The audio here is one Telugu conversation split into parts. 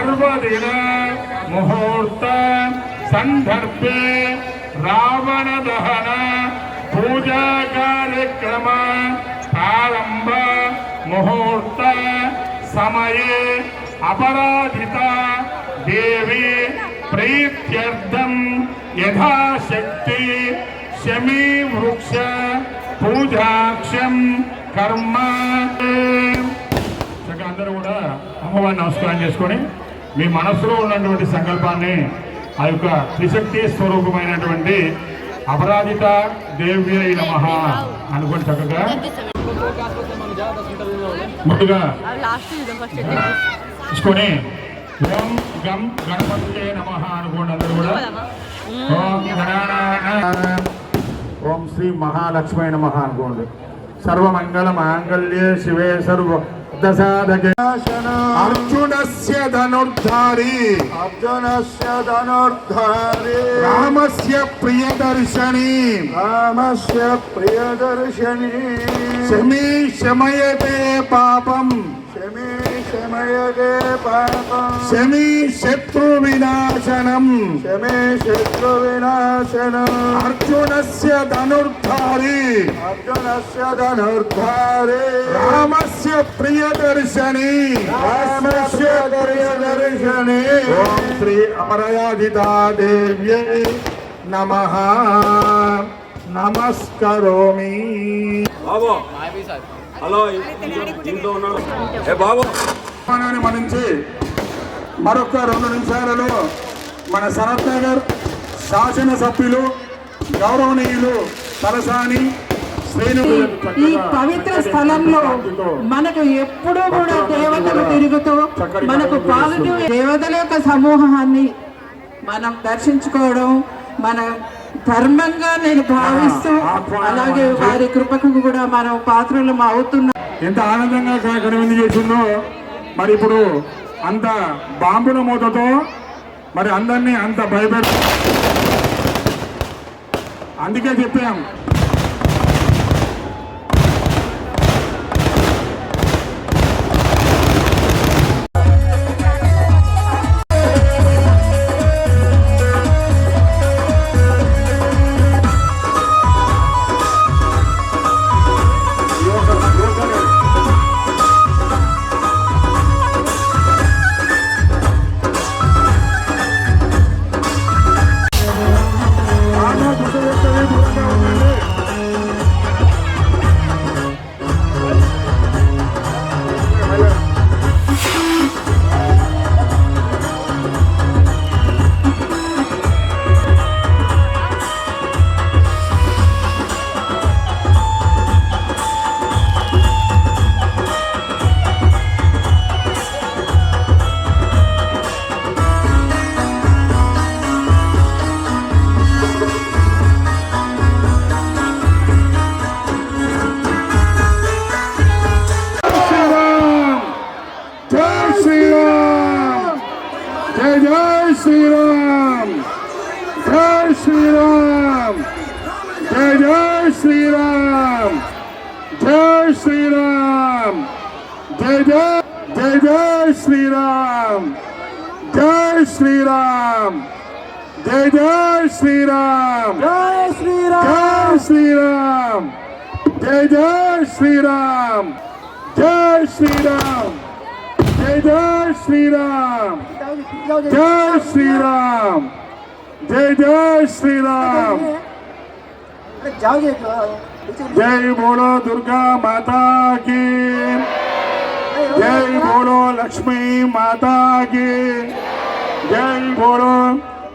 సర్వదిన ముహూర్త సందర్భే రావణ దహన పూజా కార్యక్రమ ప్రారంభ ముహూర్త సమయే అపరాధిత దేవి ప్రీత్యర్థం యథాశక్తి శమీ వృక్ష పూజాక్షం కర్మ అందరూ కూడా అమ్మవారిని నమస్కారం చేసుకొని మీ మనసులో ఉన్నటువంటి సంకల్పాన్ని ఆ యొక్క త్రిశక్తి స్వరూపమైనటువంటి అపరాజిత దేవ్య నమ అనుకుని చక్కగా. ముందుగా తీసుకొని ఓం గం గణపతి నమ అనుకోండి అందరూ కూడా. ఓం ఓం శ్రీ మహాలక్ష్మీ నమ అనుకోండి. సర్వమంగళ మాంగళ్యే శివే సర్వ దశాదకే అర్జునస్య ధనుర్ధారి అర్జునస్య ధనుర్ధారి రామస్య ప్రియదర్శని రామస్య ప్రియదర్శని శమీ శమయతే పాపం शमयते पापम् शमि शत्रुविनाशनम्। शमे शत्रुविनाशनम्। अर्जुनस्य धनुर्धारी। अर्जुनस्य धनुर्धारी। रामस्य प्रियदर्शनी। रामस्य प्रियदर्शनी। ॐ श्री अमरयाधिता देव्यै नमः। नमस्करोमि। హలో ఇంట్లో ఉన్నాడు. బాబు? మరొక రెండు నిమిషాలలో మన శరత్ నగర్ శాసనసభ్యులు గౌరవనీయులు తలసాని ఈ పవిత్ర స్థలంలో మనకు ఎప్పుడూ కూడా దేవతలు తిరుగుతూ మనకు పాజిటివ్ దేవతల యొక్క సమూహాన్ని మనం దర్శించుకోవడం మన ధర్మంగా నేను భావిస్తూ అలాగే వారి కృపకు కూడా మనం పాత్రలు అవుతున్నాం ఎంత ఆనందంగా కనువిందు చేసిందో? మరి ఇప్పుడు అంత బాంబుల మూతతో మరి అందరినీ అంత భయపెడ అందుకే చెప్పాం. Sriram! Jai Sriram! Jai Sriram! Jai Sriram! Jai Sriram! Jai Sriram! Jai Sriram! Jai Sriram! Jai Sriram! Jai Sriram! Jai Sriram! Jai Sriram! जय जय श्री राम जय बोलो दुर्गा माता की। जय बोलो लक्ष्मी माता की। जय बोलो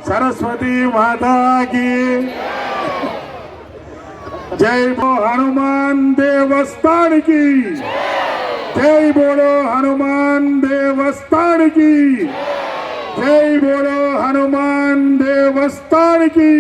सरस्वती माता की। जय बो हनुमान देवस्थान की। जय बोलो हनुमान देवस्थान की। జై బోలో హనుమాన్ దేవస్థానికి.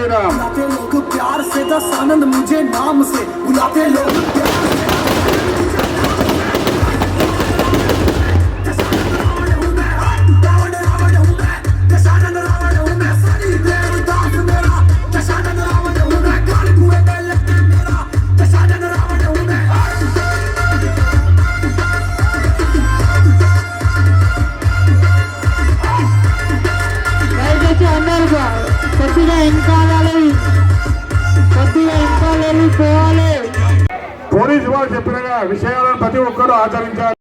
मेरा बुलाते लोग प्यार से दस आनंद मुझे नाम से बुलाते लोग प्यार చెప్పిన విషయాలను ప్రతి ఒక్కరూ ఆచరించాలి.